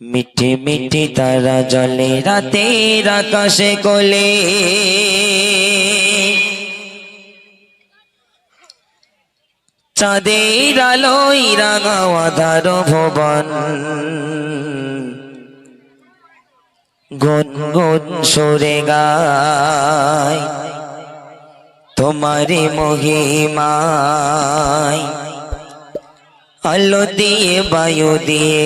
মিঠে মিঠে তারা জলে রাতের আকাশে কোলে। চাঁদের আলোয় রাঙা আধার ভবন গুন গুন সরে গায় তোমারে মহিমায়। আলো দিয়ে বায়ু দিয়ে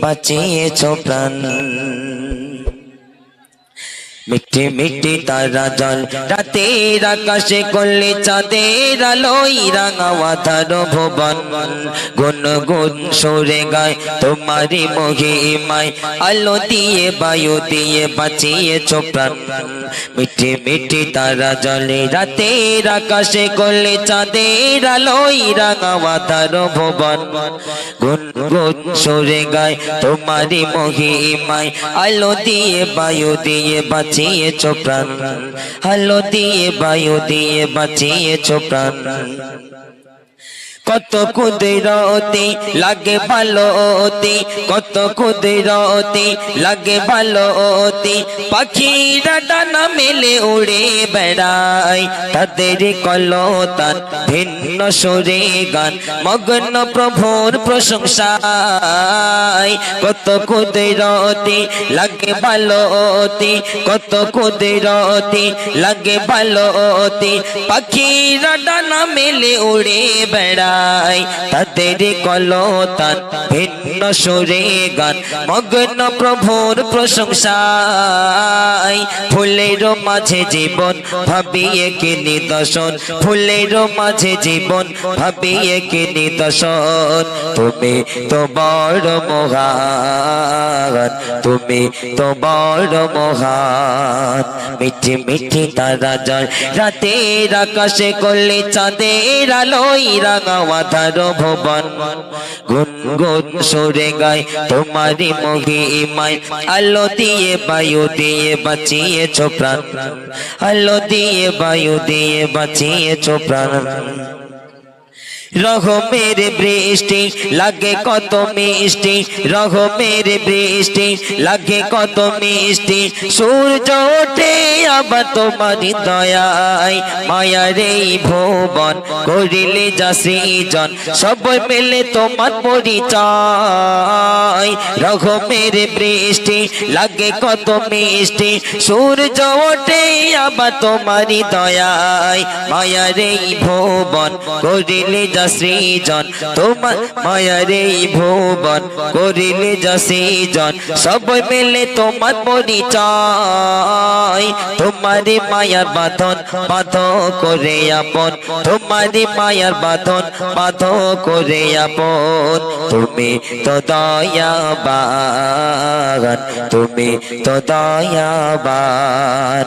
বাঁচিয়েছ প্রাণ। মিঠে মিঠে তারা জল রাতের আকাশে করলে চাঁদের আলোই রাঙাওয়া তার ভুবন গুন গুন সরে গায় তোমারি মহিমায়। আলো দিয়ে, বায়ু দিয়ে বাঁচিয়েছ প্রাণ। মিঠে মিঠে তারা জলে রাতের আকাশে করলে চাঁদের আলোই রাঙাওয়া তার ভুবন গুন গুন সরে গায় তোমারি মহিমায়। আলো দিয়ে, বায়ু দিয়ে বাঁচিয়েছ প্রাণ আলো দিয়ে বায়ু দিয়ে বাঁচিয়েছ প্রাণ কত কুদরতি লাগে ভালো অতি কত কুদরতি লাগে ভালো অতি পাখিরা ডানা মেলে উড়ে বেড়ায়, তাদের কলতান ভিন্ন সুরে গান। মগ্ন প্রভুর প্রশংসায়, কত কুদরতি লাগে ভালো অতি কত কুদরতি লাগে ভালো অতি পাখিরা ডানা মেলে উড়ে বেড়ায় তাদের কলতান ভিন্ন সুরে গান, মগ্ন প্রভুর প্রশংসায় ফুলের মাঝে জীবন, ভাবিয়ে কি নিদর্শন? ফুলের মাঝে জীবন, ভাবিয়ে কি নিদর্শন? তুমি তো বড় মহান, তুমি তো বড় মহান। মিঠি মিঠি তারা জল রাতের আকাশে করলে চাঁদের আলোই রাঙাওয়া ধার ভবন। গুন গুন সরে গায় তোমারি ইমাই আলো দিয়ে বায়ু দিয়ে বাঁচিয়েছ প্রাণ। আলো দিয়ে বায়ু দিয়ে বাঁচিয়েছ প্রাণ। রহমের বৃষ্টি লাগে কত মিষ্টি, রহমের বৃষ্টি লাগে কত মিষ্টি। সূর্য ওঠে আবার তোমারই দয়ায়, মায়ার এই ভুবন করিলে যা সৃজন, সবাই মেলে তোমার পরিচয়। রহমের বৃষ্টি লাগে কত মিষ্টি, সূর্য ওঠে আবার তোমারই দয়ায়, মায়ার এই ভুবন করিলে যা সৃজন, তোমার মায়ার ভুবন করিলে যা সৃজন, সবাই মেলে তোমার পরিচয়। তোমারি মায়ার বাঁধন বাঁধ করে আপন। তোমারি মায়ার বাঁধন বাঁধ করে আপন। তুমি তো দয়াবান, তুমি তো দয়াবান।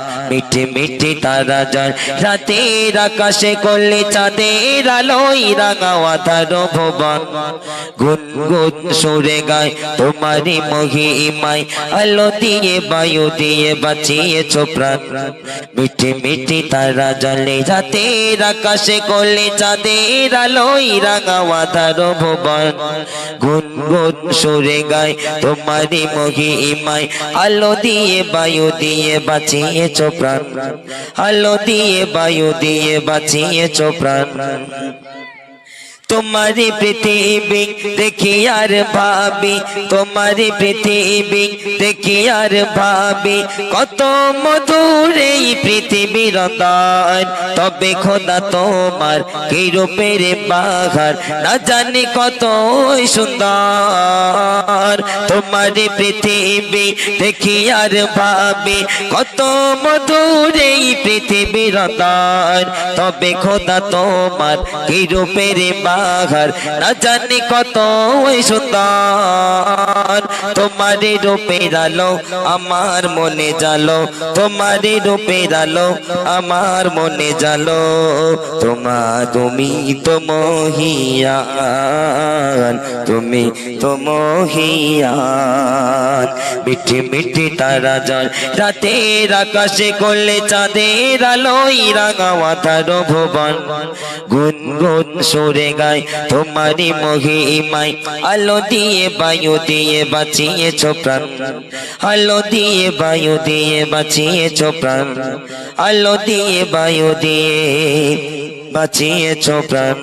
মিঠি মিঠি তারা জল রাতের আকাশে করলে চাঁদের আলোই রাঙাওয়া তার ভুবন গুন গুন সুরে গায় তোমারি মহিমায় আলো দিয়ে, বায়ু দিয়ে বাঁচিয়েছ প্রাণ। মিঠি মিঠি তারা জলে রাতের আকাশে করলে চাঁদের আলোই রাঙাওয়া তার ভুবন গুন গুন সুরে গায় তোমারি মহিমায় আলো দিয়ে, বায়ু দিয়ে বাঁচিয়েছ প্রাণ। আলো দিয়ে বায়ু দিয়ে বাঁচিয়েছ প্রাণ। তোমারি পৃথিবী দেখি আর ভাবি তোমারি পৃথিবী দেখি আর ভাবি কত মধুর এই পৃথিবীর দান তবে খোদা তোমার কি রূপের বাঘার না জানি কত সুন্দর তোমারি পৃথিবী দেখি আর ভাবি কত মধুর এই পৃথিবীর দান তবে খোদা তোমার কি রূপের বাঘার না জানি কত ওই সুতার। তোমারই রূপে আলো আমার মনে জালো। তোমারই রূপে আলো আমার মনে জালো। তোমা তুমি তো মহিয়ান তুমি তো মহিয়ান। মিঠি মিঠি তারা জল রাতের আকাশে করলে চাঁদের আলোই রাঙাওয়া তার ভুবন গুন গুন সরে গায় গায় তোমারি মহিমায়। আলো দিয়ে বায়ু দিয়ে বাঁচিয়েছ প্রাণ। আলো দিয়ে বায়ু দিয়ে বাঁচিয়েছ প্রাণ। আলো দিয়ে বায়ু দিয়ে বাঁচিয়েছ প্রাণ।